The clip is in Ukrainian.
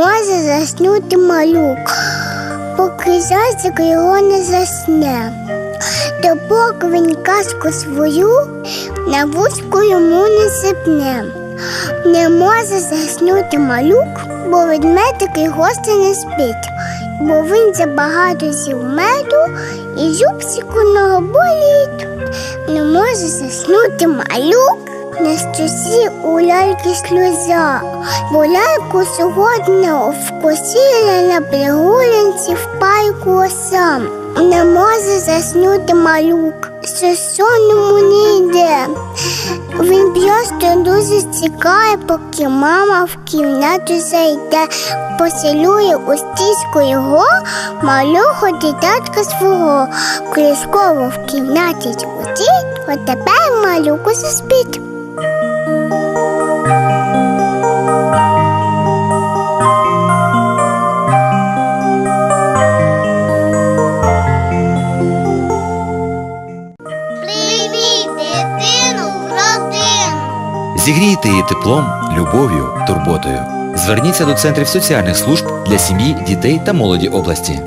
може заснути малюк, поки зайчик його не засне. Допоки він казку свою на вузьку йому не сипне. Не може заснути малюк, бо ведмедик і гості не спить, бо він забагато з'їв меду і зубчик у нього болить. Не може заснути малюк, на стусі у ляльки сльоза, бо ляльку сьогодні вкусили на прогулянці в пайку осам. Не може заснути малюк, що сонному не йде. Він просто дуже чекає, поки мама в кімнату зайде, поцілує у стіску його малого дитятка свого. Колісково в кімнаті звучить, от тепер малюку заспить. Зігрійте її теплом, любов'ю, турботою. Зверніться до центрів соціальних служб для сім'ї, дітей та молоді області.